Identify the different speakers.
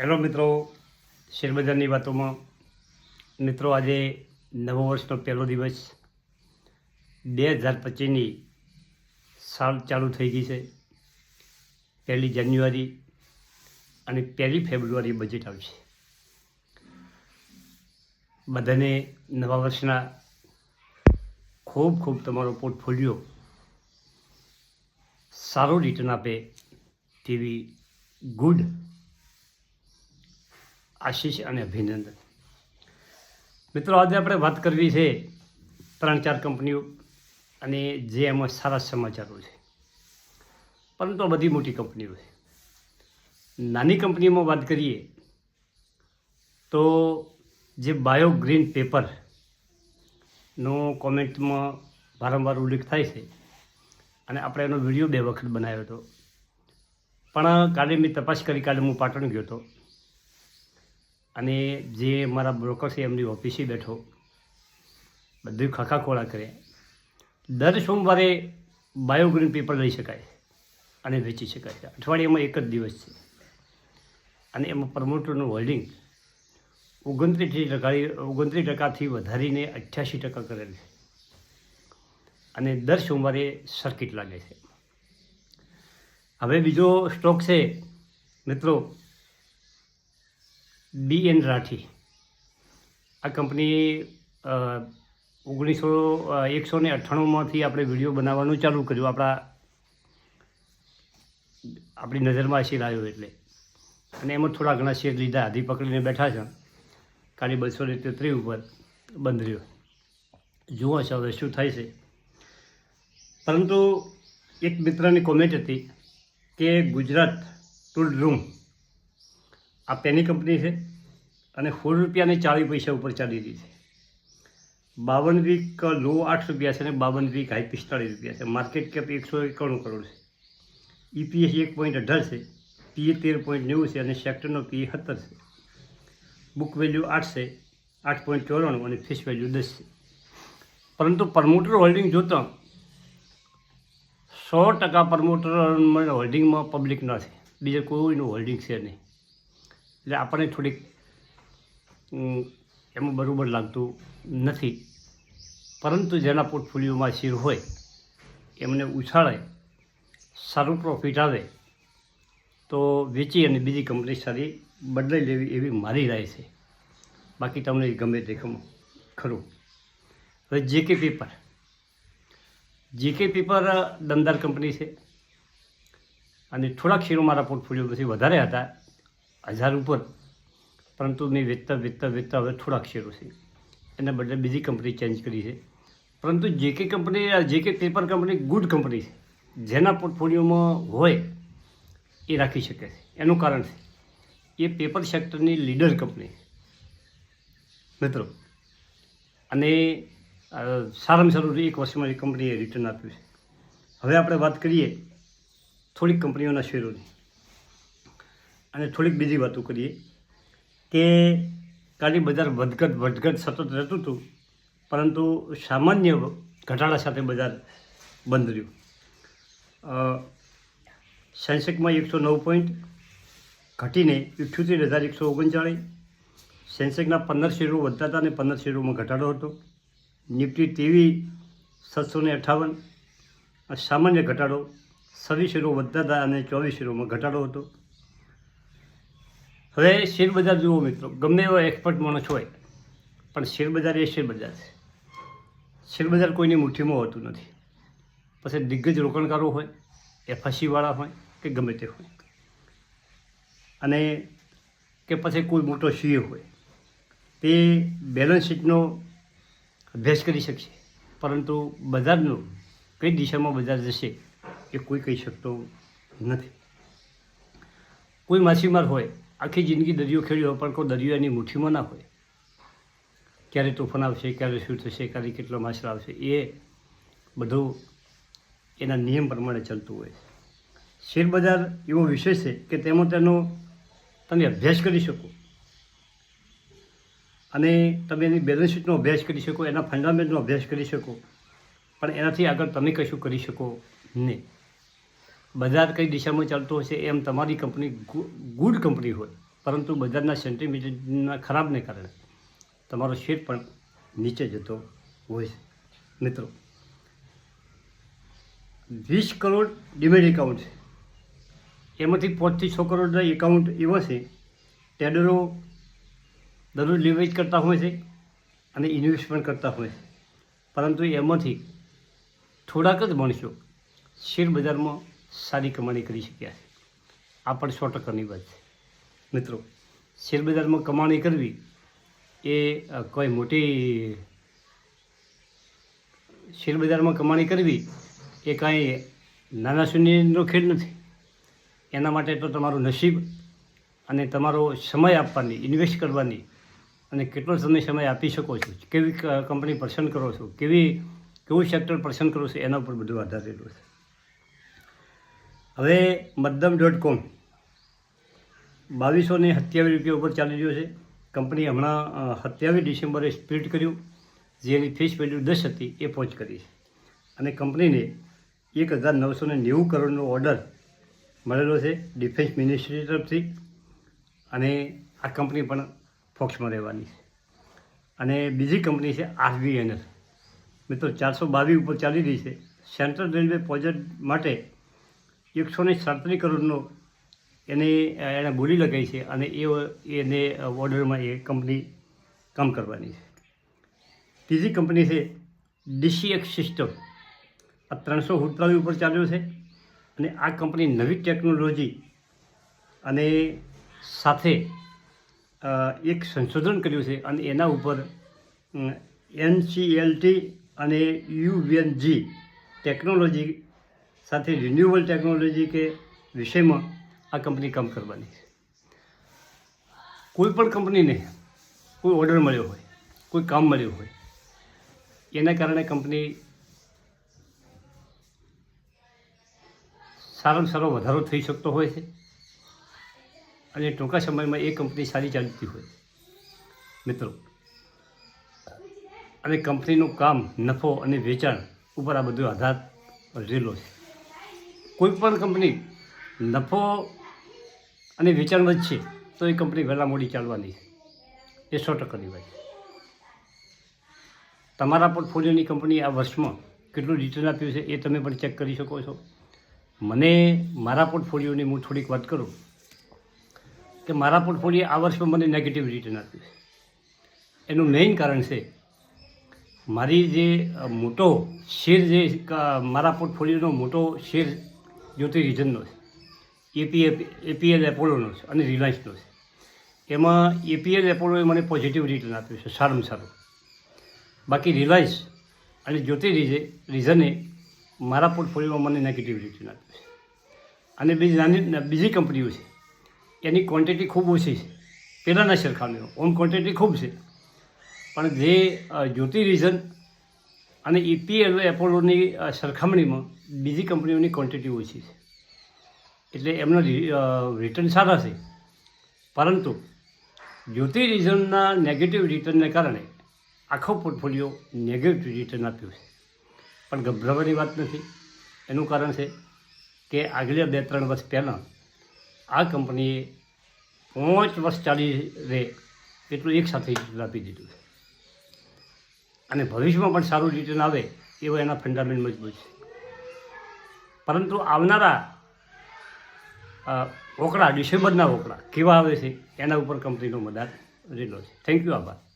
Speaker 1: Hello મિત્રો, શેરબજારની વાતોમાં. મિત્રો, આજે નવો વર્ષનો પહેલો દિવસ બે હજાર પચીસની સાલ ચાલુ થઈ ગઈ છે. પહેલી જાન્યુઆરી અને પહેલી ફેબ્રુઆરી બજેટ આવશે બધાને નવા વર્ષના ખૂબ ખૂબ તમારો પોર્ટફોલિયો સારું રિટર્ન આપે તેવી ગુડ આશીષ અને અભિનંદન. મિત્રો, આજે આપણે વાત કરવી છે ત્રણ ચાર કંપનીઓ અને જે એમાં સારા સમાચારો છે. પરંતુ આ બધી મોટી કંપનીઓ છે. નાની કંપનીઓમાં વાત કરીએ તો જે બાયો ગ્રીન પેપરનો કોમેન્ટમાં વારંવાર ઉલ્લેખ થાય છે અને આપણે એનો વીડિયો બે વખત બનાવ્યો હતો. પણ કાલે મેં તપાસ કરી, કાલે હું પાટણ ગયો હતો. અને જે મારા બ્રોકર છે, એમની ઓફિસે બેઠો. બધું ખાખા ખોળા કરે. દર સોમવારે બાયોગ્રીન પેપર લઈ શકાય અને વેચી શકાય અઠવાડિયામાં એક જ દિવસ છે. અને એમાં પ્રમોટરનું હોલ્ડિંગ ઓગણત્રીસ ટકા ઓગણત્રીસ ટકાથી વધારીને અઠ્યાસી ટકા કરેલ છે. અને દર સોમવારે સર્કિટ લાગે છે. હવે બીજો સ્ટોક છે, મિત્રો બી એન રાઠી. આ કંપની ઓગણીસો એકસો ને અઠ્ઠાણુંમાંથી આપણે વીડિયો બનાવવાનું ચાલુ કર્યું. આપણા, આપણી નજરમાં શેર આવ્યો એટલે. અને એમાં થોડા ઘણા શેર લીધા. હાથી પકડીને બેઠા છે. કાળી બસો ને તેત્રીસ ઉપર બંધ રહ્યો. જુઓ છો હવે શું થાય છે. પરંતુ એક મિત્રની કોમેન્ટ હતી કે ગુજરાત ટૂલ રૂમ આ પેની કંપની છે અને સોળ રૂપિયાને ચાલીસ પૈસા ઉપર ચાલી રહી છે. બાવન વીક લો આઠ રૂપિયા છે અને બાવન વીક હાઈ પિસ્તાળીસ રૂપિયા છે. માર્કેટ કેપ એકસો એકાણું કરોડ છે. ઈપીએસ એક પોઈન્ટ અઢાર છે. પીએ તેર પોઈન્ટ નેવું છે અને સેક્ટરનો પીએ સત્તર છે. બુક વેલ્યુ આઠ છે, આઠ પોઈન્ટ ચોરાણું અને ફીસ વેલ્યુ દસ છે. પરંતુ પ્રમોટર હોલ્ડિંગ જોતા સો ટકા પ્રમોટર હોલ્ડિંગમાં પબ્લિક નથી બીજે કોઈનું હોલ્ડિંગ છે નહીં. એટલે આપણને થોડીક એમાં બરાબર લાગતું નથી. પરંતુ જેના પોર્ટફોલિયોમાં શેર હોય, એમને ઉછાળે, સારું પ્રોફિટ આવે, તો વેચી અને બીજી કંપની સારી બદલાઈ લેવી એવી મારી રાય છે. બાકી તમને ગમે તે ખરું. હવે જે કે પેપર જેકે પેપર દમદાર કંપની છે. અને થોડાક શેરો મારા પોર્ટફોલિયોમાંથી વધારે હતા. હજાર ઉપર. પરંતુ મેં વેચતા વેચતા વેચતા હવે થોડાક શેરો છે. એના બદલે બીજી કંપની ચેન્જ કરી છે. પરંતુ જે કે કંપની, જે કે પેપર કંપની ગુડ કંપની છે, જેના પોર્ટફોલિયોમાં હોય, એ રાખી શકે છે. એનું કારણ છે, એ પેપર સેક્ટરની લીડર કંપની મિત્રો, અને સારામાં સારું એક વર્ષમાં એ કંપનીએ રિટર્ન આપ્યું છે. હવે આપણે વાત કરીએ થોડીક કંપનીઓના શેરોની. અને થોડીક બીજી વાતો કરીએ કે કાળી બજાર વધઘટ વધઘટ સતત રહેતું હતું, પરંતુ સામાન્ય ઘટાડા સાથે બજાર બંધ રહ્યું. સેન્સેક્સમાં એકસો નવ પોઈન્ટ, ઘટીને ઇઠ્યોતેર હજાર એકસો ઓગણચાળીસ, સેન્સેક્સના પંદર શેરો વધતા હતા અને પંદર શેરોમાં ઘટાડો હતો. નિફ્ટી તેવી સાતસો ને અઠ્ઠાવન સામાન્ય ઘટાડો છવ્વીસ શેરો વધતા હતા અને ચોવીસ શેરોમાં ઘટાડો હતો. હવે શેર બજાર જુઓ મિત્રો, ગમે એવો એક્સપર્ટ માણસ હોય, પણ શેરબજાર એ શેર બજાર છે. શેરબજાર કોઈની મુઠ્ઠીમાં હોતું નથી. પછી દિગ્ગજ રોકાણકારો હોય એફઆસીવાળા હોય, કે ગમે તે હોય. અને કે પછી કોઈ મોટો સીએ હોય, તે બેલેન્સ શીટનો અભ્યાસ કરી શકશે. પરંતુ બજારનું કઈ દિશામાં બજાર જશે, એ કોઈ કહી શકતો નથી. કોઈ માછીમાર હોય આખી જિંદગી દરિયો ખેડ્યો, પણ કોઈ દરિયો એની મુઠ્ઠીમાં ના હોય. ક્યારે તોફાન આવશે, ક્યારે શું થશે, ક્યારે કેટલો માછર આવશે, એ બધું એના નિયમ પ્રમાણે ચાલતું હોય શેરબજાર શેર બજાર એવો વિષય છે કે તેમાં તેનો તમે અભ્યાસ કરી શકો. અને તમે એની બેલેન્સ શીટનો અભ્યાસ કરી શકો, એના ફંડામેન્ટનો અભ્યાસ કરી શકો, પણ એનાથી આગળ તમે કશું કરી શકો નહીં. બજાર કઈ દિશામાં ચાલતું હશે એમ તમારી કંપની ગુડ કંપની હોય, પરંતુ બજારના સેન્ટિમીટરના ખરાબને કારણે તમારો શેર પણ નીચે જતો હોય છે. મિત્રો, વીસ કરોડ ડિમેટ એકાઉન્ટ છે. એમાંથી પાંચથી છ કરોડના એકાઉન્ટ એવા છે ટેડરો દરરોજ લિવરેજ કરતા હોય છે અને ઇન્વેસ્ટમેન્ટ કરતા હોય છે. પરંતુ એમાંથી થોડાક જ માણસો શેર બજારમાં સારી કમાણી કરી શક્યા છે. આ પણ સો ટકાની વાત છે. મિત્રો, શેર બજારમાં કમાણી કરવી એ કોઈ મોટી શેરબજારમાં કમાણી કરવી એ કાંઈ નાના શૂન્યનો ખેડ નથી. એના માટે તો તમારું નસીબ અને તમારો સમય આપવાની ઇન્વેસ્ટ કરવાની અને કેટલો તમે સમય આપી શકો છો, કેવી કંપની પસંદ કરો છો, કેવી, કેવું સેક્ટર પસંદ કરો છો, એના ઉપર બધું આધારેલું છે. હવે મધ્યમ ડોટ કોમ બાવીસો ને સત્યાવીસ રૂપિયા ઉપર ચાલી રહ્યો છે. કંપની હમણાં સત્યાવીસ ડિસેમ્બરે સ્પ્લિટ કર્યું, જેની ફેસ વેલ્યુ દસ હતી, એ પહોંચ કરી અને કંપનીને એક હજાર નવસો ને નેવું કરોડનો ઓર્ડર મળેલો છે ડિફેન્સ મિનિસ્ટ્રી તરફથી અને આ કંપની પણ ફોક્સમાં રહેવાની છે. અને બીજી કંપની છે આરબીએનએલ મિત્રો, ચારસો બાવીસ ઉપર ચાલી રહી છે. સેન્ટ્રલ રેલવે પ્રોજેક્ટ માટે એકસો ને સાતરી કરોડનો એને એણે બોલી લગાવી છે અને એ એને ઓર્ડરમાં એ કંપની કામ કરવાની છે. ત્રીજી કંપની છે ડીસીએક્સ સિસ્ટમ. આ ત્રણસો હુડતાળી ઉપર ચાલ્યો છે અને આ કંપની નવી ટેકનોલોજી અને સાથે એક સંશોધન કર્યું છે અને એના ઉપર એનસીએલટી અને યુએનજી ટેકનોલોજી સાથે રિન્યુઅબલ ટેકનોલોજી કે વિષયમાં આ કંપની કામ કરવાની છે. કોઈ પણ કંપનીને કોઈ ઓર્ડર મળ્યો હોય, કોઈ કામ મળ્યું હોય, એના કારણે કંપની સારામાં સારો વધારો થઈ શકતો હોય છે અને ટૂંકા સમયમાં એ કંપની સારી ચાલતી હોય મિત્રો, અને કંપનીનું કામ, નફો અને વેચાણ ઉપર આ બધો આધાર રહેલો છે. કોઈ પણ કંપની નફો અને વેચાણમાં જ છે, તો એ કંપની વહેલા મોડી ચાલવાની. એ સો ટકાની વાત તમારા પોર્ટફોલિયોની કંપની આ વર્ષમાં કેટલું રિટર્ન આપ્યું છે એ તમે પણ ચેક કરી શકો છો. મને મારા પોર્ટફોલિયોની હું થોડીક વાત કરું કે મારા પોર્ટફોલિયો આ વર્ષમાં મને નેગેટિવ રિટર્ન આપ્યું છે. એનું મેઇન કારણ છે મારી જે મોટો શેર જે મારા પોર્ટફોલિયોનો મોટો શેર જ્યોતિ રીજનનો છે એપીએફ એપીએલ એપોલોનો છે અને રિલાયન્સનો છે. એમાં એપીએલ એપોલોએ મને પોઝિટિવ રિટર્ન આપ્યું છે, સારામાં સારું. બાકી રિલાયન્સ અને જ્યોતિ રીજે રીઝને મારા પોર્ટફોલિયોમાં મને નેગેટિવ રિટર્ન આપ્યું છે. અને બીજી નાની, બીજી કંપનીઓ છે. એની ક્વોન્ટિટી ખૂબ ઓછી છે. પહેલાંના સરખામણીમાં. ઓમ ક્વોન્ટિટી ખૂબ છે. પણ જે જ્યોતિ રીઝન અને ઈપીએલ એપોલોની સરખામણીમાં બીજી કંપનીઓની ક્વોન્ટિટી ઓછી છે. એટલે એમના રિટર્ન સારા છે. પરંતુ જ્યોતિ રિઝનના નેગેટિવ રિટર્નને કારણે આખો પોર્ટફોલિયો નેગેટિવ રિટર્ન આપ્યું છે. પણ ગભરાવાની વાત નથી. એનું કારણ છે કે આગલા બે, ત્રણ વર્ષ પહેલાં આ કંપનીએ પાંચ વર્ષ ચાલી રહે એટલું એકસાથે આપી દીધું છે. અને ભવિષ્યમાં પણ સારું રિટર્ન આવે એવો એના ફંડામેન્ટ મજબૂત છે. પરંતુ આવનારા અ, ઓકળા ડિસેમ્બરના ઓકળા કેવા આવે છે એના ઉપર કંપનીનો મદાર રહેલો છે. થેન્ક યુ આભાર.